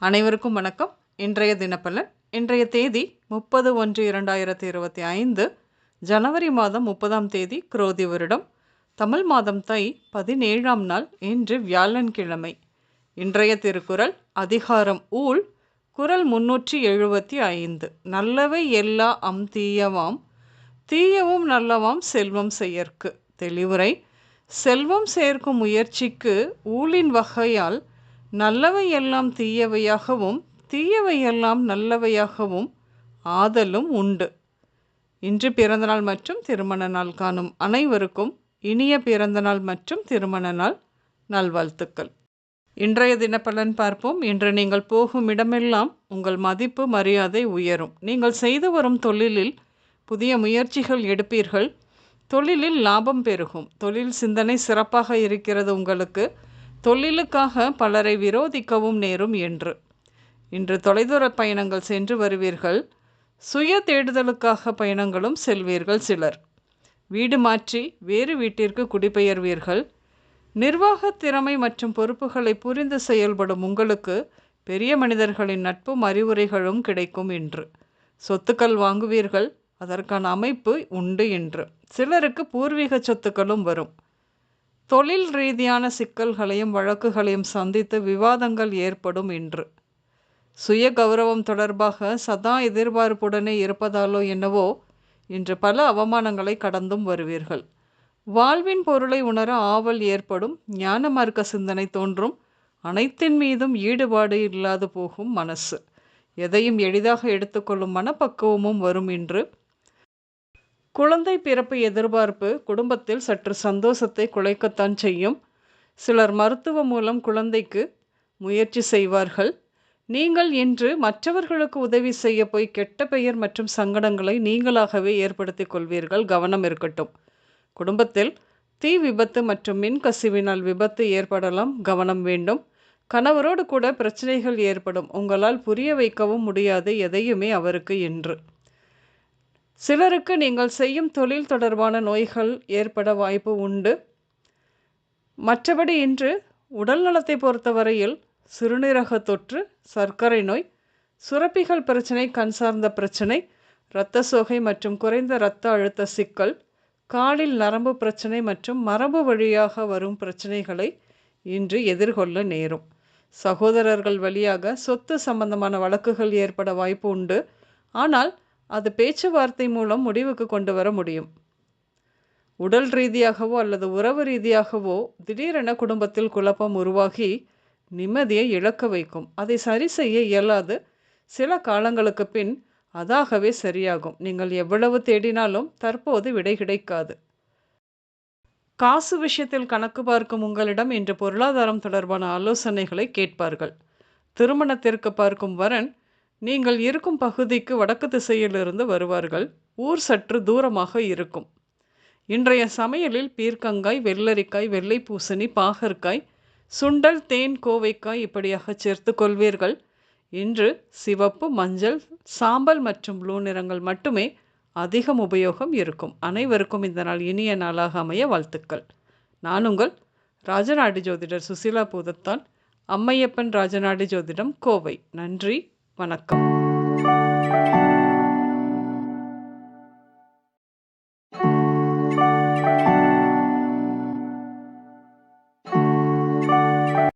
அனைவருக்கும் வணக்கம். இன்றைய தினப்பலன் இன்றைய தேதி முப்பது ஒன்று இரண்டாயிரத்தி இருபத்தி ஐந்து ஜனவரி மாதம் முப்பதாம் தேதி குரோதி வருடம். தமிழ் மாதம் தை பதினேழாம் நாள் இன்று வியாழன்கிழமை. இன்றைய திருக்குறள் அதிகாரம் ஊழ் குரல் முன்னூற்றி எழுபத்தி ஐந்து. நல்லவை எல்லா அம் தீயவாம் தீயவும் நல்லவாம் செல்வம் செயற்கு. தெளிவுரை செல்வம் சேர்க்கும் முயற்சிக்கு ஊழின் வகையால் நல்லவையெல்லாம் தீயவையாகவும் தீயவையெல்லாம் நல்லவையாகவும் ஆதலும் உண்டு. இன்று பிறந்தநாள் மற்றும் திருமண நாள் காணும் அனைவருக்கும் இனிய பிறந்தநாள் மற்றும் திருமண நாள் நல்வாழ்த்துக்கள். இன்றைய தினப்பலன் பார்ப்போம். இன்று நீங்கள் போகும் இடமெல்லாம் உங்கள் மதிப்பு மரியாதை உயரும். நீங்கள் செய்து வரும் தொழிலில் புதிய முயற்சிகள் எடுப்பீர்கள். தொழிலில் லாபம் பெருகும். தொழில் சிந்தனை சிறப்பாக இருக்கிறது உங்களுக்கு. தொழிலுக்காக பலரை விரோதிக்கவும் நேரும் என்று. இன்று தொலைதூர பயணங்கள் சென்று வருவீர்கள். சுய தேடுதலுக்காக பயணங்களும் செல்வீர்கள் சிலர். வீடு மாற்றி வேறு வீட்டிற்கு குடிபெயர்வீர்கள். நிர்வாக திறமை மற்றும் பொறுப்புகளை புரிந்து செயல்படும் உங்களுக்கு பெரிய மனிதர்களின் நட்பும் அறிவுரைகளும் கிடைக்கும் என்று சொத்துக்கள் வாங்குவீர்கள். அதற்கான அமைப்பு உண்டு என்று சிலருக்கு பூர்வீக சொத்துக்களும் வரும். தொழில் ரீதியான சிக்கல்களையும் வழக்குகளையும் சந்தித்து விவாதங்கள் ஏற்படும் இன்று. சுய கௌரவம் தொடர்பாக சதா எதிர்பார்ப்புடனே இருப்பதாலோ என்னவோ இன்று பல அவமானங்களை கடந்தும் வருவீர்கள். வாழ்வின் பொருளை உணர ஆவல் ஏற்படும் ஞான மார்க்க சிந்தனை தோன்றும் அனைத்தின் மீதும் ஈடுபாடு இல்லாது போகும் மனசு. எதையும் எளிதாக எடுத்துக்கொள்ளும் மனப்பக்குவமும் வரும் என்று குழந்தை பிறப்பு எதிர்பார்ப்பு குடும்பத்தில் சற்று சந்தோஷத்தை குலைக்கத்தான் செய்யும். சிலர் மருத்துவம் மூலம் குழந்தைக்கு முயற்சி செய்வார்கள். நீங்கள் இன்று மற்றவர்களுக்கு உதவி செய்ய போய் கெட்ட பெயர் மற்றும் சங்கடங்களை நீங்களாகவே ஏற்படுத்தி கொள்வீர்கள். கவனம் இருக்கட்டும். குடும்பத்தில் தீ விபத்து மற்றும் மின் கசிவினால் விபத்து ஏற்படலாம். கவனம் வேண்டும். கணவரோடு கூட பிரச்சனைகள் ஏற்படும். உங்களால் புரிய வைக்கவும் முடியாது. எதையுமே அவருக்கு என்று சிலருக்கு நீங்கள் செய்யும் தொழில் தொடர்பான நோய்கள் ஏற்பட வாய்ப்பு உண்டு. மற்றபடி இன்று உடல் நலத்தை பொறுத்தவரையில் சிறுநீரக தொற்று சர்க்கரை நோய் சுரப்பிகள் பிரச்சனை கண் சார்ந்த பிரச்சனை இரத்த சோகை மற்றும் குறைந்த இரத்த அழுத்த சிக்கல் காலில் நரம்பு பிரச்சனை மற்றும் மரபு வழியாக வரும் பிரச்சனைகளை இன்று எதிர்கொள்ள நேரும். சகோதரர்கள் வழியாக சொத்து சம்பந்தமான வழக்குகள் ஏற்பட வாய்ப்பு உண்டு. ஆனால் அது பேச்சுவார்த்தை மூலம் முடிவுக்கு கொண்டு வர முடியும். உடல் ரீதியாகவோ அல்லது உறவு ரீதியாகவோ திடீரென குடும்பத்தில் குழப்பம் உருவாகி நிம்மதியை இழக்க வைக்கும். அதை சரி செய்ய இயலாது. சில காலங்களுக்கு பின் அதாகவே சரியாகும். நீங்கள் எவ்வளவு தேடினாலும் தற்போது விடை கிடைக்காது. காசு விஷயத்தில் கணக்கு பார்க்கும் உங்களிடம் இன்று பொருளாதாரம் தொடர்பான ஆலோசனைகளை கேட்பார்கள். திருமணத்திற்கு பார்க்கும் வரன் நீங்கள் இருக்கும் பகுதிக்கு வடக்கு திசையிலிருந்து வருவார்கள். ஊர் சற்று தூரமாக இருக்கும். இன்றைய சமையலில் பீர்க்கங்காய் வெள்ளரிக்காய் வெள்ளை பூசணி பாகற்காய் சுண்டல் தேன் கோவைக்காய் இப்படியாக சேர்த்து கொள்வீர்கள். இன்று சிவப்பு மஞ்சள் சாம்பல் மற்றும் ப்ளூ நிறங்கள் மட்டுமே அதிகம் உபயோகம் இருக்கும். அனைவருக்கும் இந்த நாள் இனிய நாளாக அமைய வாழ்த்துக்கள். நான் உங்கள் ராஜநாடி ஜோதிடர் சுசிலா பூதத்தான். அம்மையப்பன் ராஜநாடி ஜோதிடம் கோவை. நன்றி. வணக்கம்.